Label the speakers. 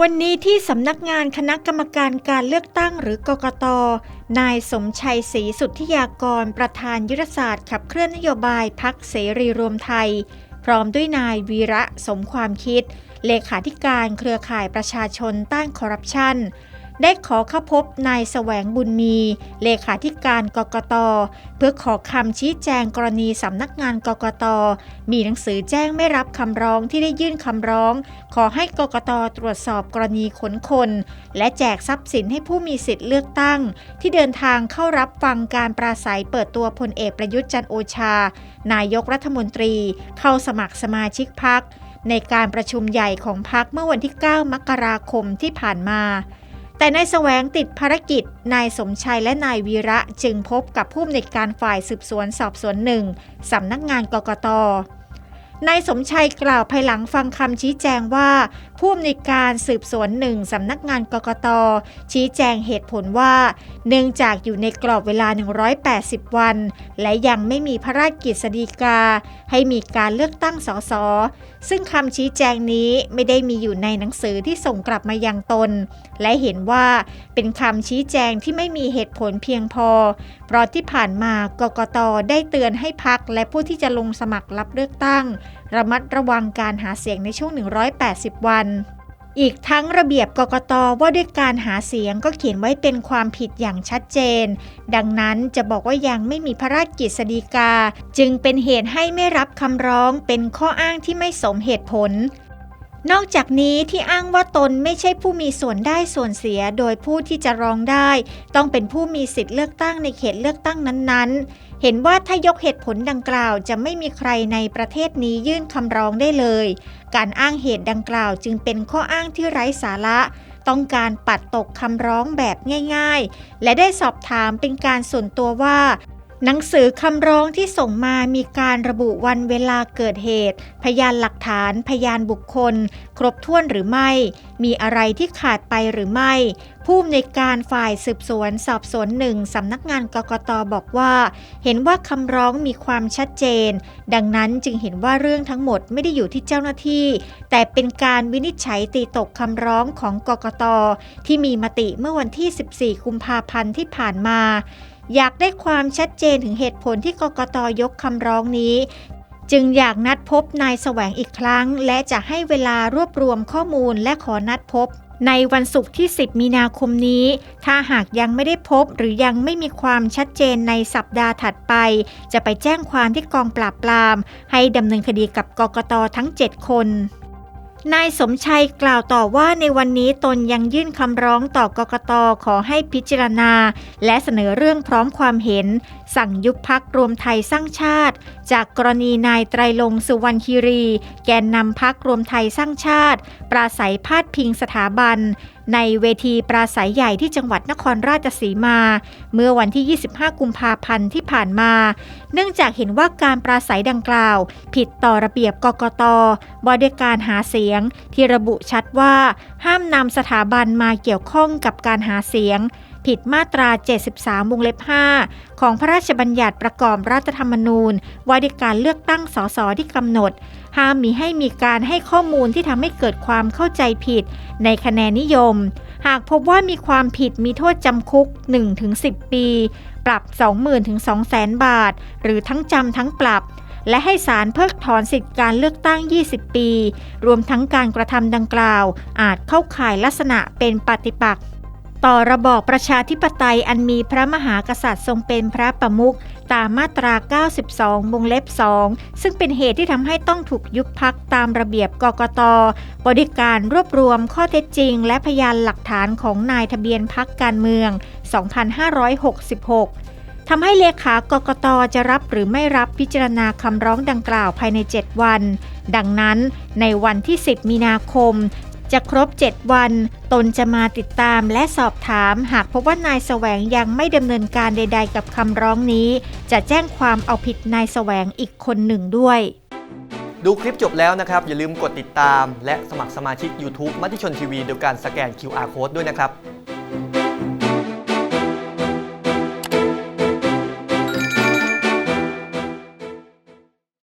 Speaker 1: วันนี้ที่สำนักงานคณะกรรมการการเลือกตั้งหรือกกต นายสมชัยศรีสุทธิยากร ประธานยุทธศาสตร์ขับเคลื่อนนโยบายพักเสรีรวมไทย พร้อมด้วยนายวีระสมความคิด เลขาธิการเครือข่ายประชาชนต้านคอร์รัปชัน ได้ขอเข้าพบนายแสวงบุญมี เลขาธิการกกต เพื่อขอคำชี้แจงกรณีสำนักงานกกต มีหนังสือแจ้งไม่รับคำร้องที่ได้ยื่นคำร้อง ขอให้กกตตรวจสอบกรณีขนคน และแจกทรัพย์สินให้ผู้มีสิทธิ์เลือกตั้ง ที่เดินทางเข้ารับฟังการปราศัยเปิดตัวพลเอกประยุทธ์จันโอชา นายกรัฐมนตรี เข้าสมัครสมาชิกพักในการประชุมใหญ่ของพักเมื่อวันที่ 9 มกราคมที่ผ่านมา แต่นายแสวงติดภารกิจ นายสมชัยและนายวีระจึงพบกับผู้อำนวยการฝ่ายสืบสวนสอบสวนหนึ่งสำนักงานกกต นายสมชัยกล่าวภายหลังฟังคำชี้แจงว่า ผู้อำนวยการสืบสวนหนึ่งสำนักงานกกต ชี้แจงเหตุผลว่า เนื่องจากอยู่ในกรอบเวลา 180 วัน และยังไม่มีพระราชกฤษฎีกา ให้มีการเลือกตั้งสสซึ่งคำชี้แจงนี้ไม่ได้มีอยู่ในหนังสือที่ส่งกลับมายังตน และเห็นว่าเป็นคำชี้แจงที่ไม่มีเหตุผลเพียงพอ เพราะที่ผ่านมากกตได้เตือนให้พักและผู้ที่จะลงสมัครรับเลือกตั้งระมัดระวังการหาเสียงในช่วง 180 วัน อีกทั้งระเบียบกกตว่าด้วยการหาเสียงก็เขียนไว้เป็นความผิดอย่างชัดเจน ดังนั้นจะบอกว่ายังไม่มีพระราชกฤษฎีกา จึงเป็นเหตุให้ไม่รับคำร้องเป็นข้ออ้างที่ไม่สมเหตุผล นอกจากนี้ที่อ้างว่าตนไม่ใช่ผู้มีส่วนได้ส่วนเสียโดยผู้ที่จะร้องได้ ต้องเป็นผู้มีสิทธิ์เลือกตั้งในเขตเลือกตั้งนั้นๆ เห็นว่าถ้ายกเหตุผลดังกล่าวจะไม่มีใครในประเทศนี้ยื่นคำร้องได้เลย การอ้างเหตุดังกล่าวจึงเป็นข้ออ้างที่ไร้สาระต้องการปัดตกคำร้องแบบง่าย ๆ และได้สอบถามเป็นการส่วนตัวว่า หนังสือคำร้องที่ส่งมามีการระบุวันเวลาเกิดเหตุ พยานหลักฐาน พยานบุคคล ครบถ้วนหรือไม่ มีอะไรที่ขาดไปหรือไม่ ผู้อำนวยการฝ่ายสืบสวนสอบสวนหนึ่งสำนักงานกกตบอกว่า เห็นว่าคำร้องมีความชัดเจน ดังนั้นจึงเห็นว่าเรื่องทั้งหมดไม่ได้อยู่ที่เจ้าหน้าที่ แต่เป็นการวินิจฉัยตีตกคำร้องของกกตที่มีมติเมื่อวันที่ 14 กุมภาพันธ์ที่ผ่านมา อยากได้ความชัดเจนถึงเหตุผลที่กกตยกคำร้องนี้ จึงอยากนัดพบนายแสวงอีกครั้ง และจะให้เวลารวบรวมข้อมูลและขอนัดพบ ในวันศุกร์ที่ 10 มีนาคมนี้ ถ้าหากยังไม่ได้พบหรือยังไม่มีความชัดเจนในสัปดาห์ถัดไป จะไปแจ้งความที่กองปราบปราม ให้ดำเนินคดีกับกกตทั้ง 7 คน นายสมชัยกล่าวต่อว่าในวันนี้ตนยังยื่นคำร้องต่อกกตขอให้พิจารณา และเสนอเรื่องพร้อมความเห็น สั่งยุบพักรวมไทยสร้างชาติ จากกรณีนายไตรลงสุวรรณคีรี แกนนำพักรวมไทยสร้างชาติ ปราศัยพาดพิงสถาบัน ในเวทีปราศัยใหญ่ที่จังหวัดนครราชสีมา เมื่อวันที่ 25 กุมภาพันธ์ที่ผ่านมา เนื่องจากเห็นว่าการปราศัยดังกล่าว ผิดต่อระเบียบกกตว่าด้วยการหาเสียง ที่ระบุชัดว่า ห้ามนำสถาบันมาเกี่ยวข้องกับการหาเสียง ผิดมาตรา 73 วงเล็บ 5 ของพระราชบัญญัติประกอบรัฐธรรมนูญ ว่าด้วยการเลือกตั้งสสที่กำหนด ห้ามมีให้มีการให้ข้อมูลที่ทำให้เกิดความเข้าใจผิด ในคะแนนนิยม หากพบว่ามีความผิดมีโทษจำคุก 1-10 ปี ปรับ 20,000ถึง200,000 บาท หรือทั้งจำทั้งปรับและให้ศาลเพิกถอนสิทธิการเลือกตั้ง 20 ปี รวมทั้งการกระทำดังกล่าว อาจเข้าข่ายลักษณะเป็นปฏิปักษ์ ต่อระบอบประชาธิปไตยอันมีพระมหากษัตริย์ทรงเป็นพระประมุขตามมาตรา 92วงเล็บ 2 ซึ่งเป็นเหตุที่ทำให้ต้องถูกยุบพักตามระเบียบกกตบริการรวบรวมข้อเท็จจริง และพยานหลักฐานของนายทะเบียนพักการเมือง 2566ทำให้เลขากกตจะรับหรือไม่รับพิจารณาคำร้องดังกล่าวภายใน 7 วัน ดังนั้นในวันที่ 10 มีนาคม จะครบ 7 วัน ตนจะมาติดตามและสอบถาม หากพบว่านายแสวงยังไม่ดำเนินการใด ๆ กับคำร้องนี้ จะแจ้งความเอาผิดนายแสวงอีกคนหนึ่งด้วย
Speaker 2: ดูคลิปจบแล้วนะครับ อย่าลืมกดติดตาม และสมัครสมาชิก YouTube มติชนทีวีโดยการสแกน QR Code ด้วยนะครับ